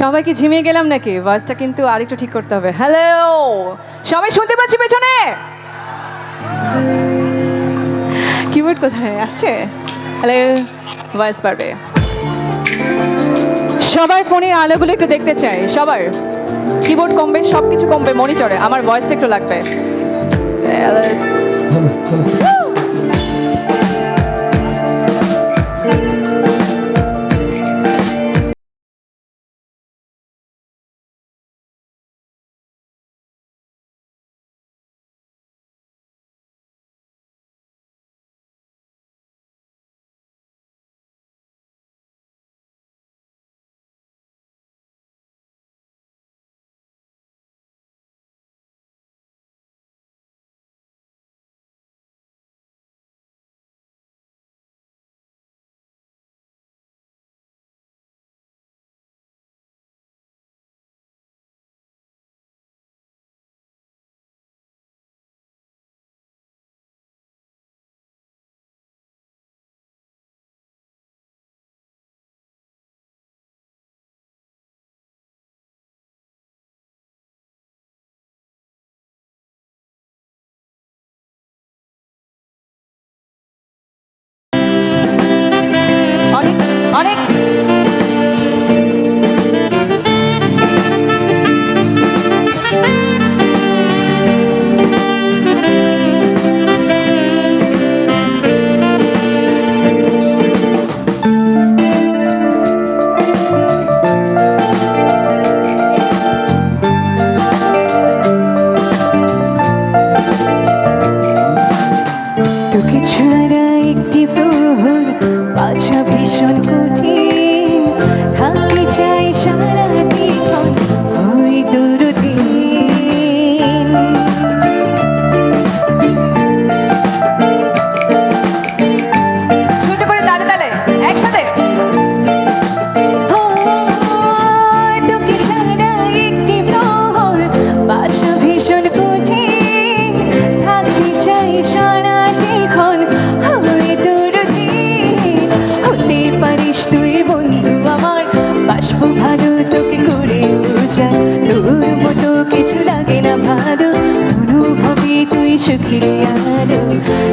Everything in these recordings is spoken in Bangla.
সবাই কি ঝিমিয়ে গেলাম নাকি? ভয়েসটা কিন্তু আরেকটু ঠিক করতে হবে। হ্যালো সবাই শুনতে পাচ্ছি পেছনে? কিবোর্ড কোথায়? আসছে? হ্যালো ভয়েস পারবে। সবার ফোনের আলোগুলো একটু দেখতে চাই। সবার? কিবোর্ড কমবে সব কিছু কমবে মনিটরে আমার ভয়েসটা একটু লাগবে। তুই সুখী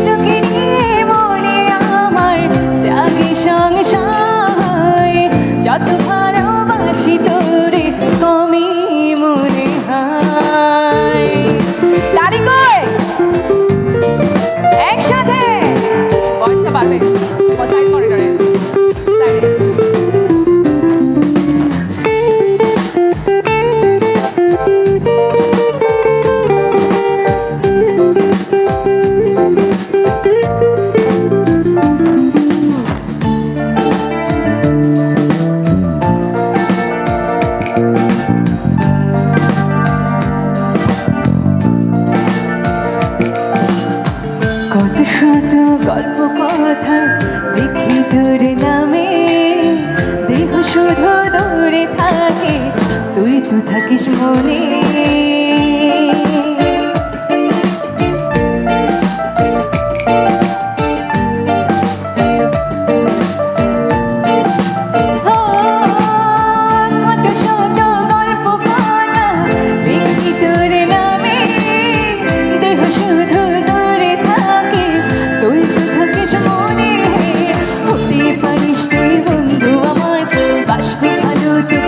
শত গল্প কথা লিখি তোর নামে। দেহ শুধু দৌড়ে থাকে তুই তো থাকিস মনে।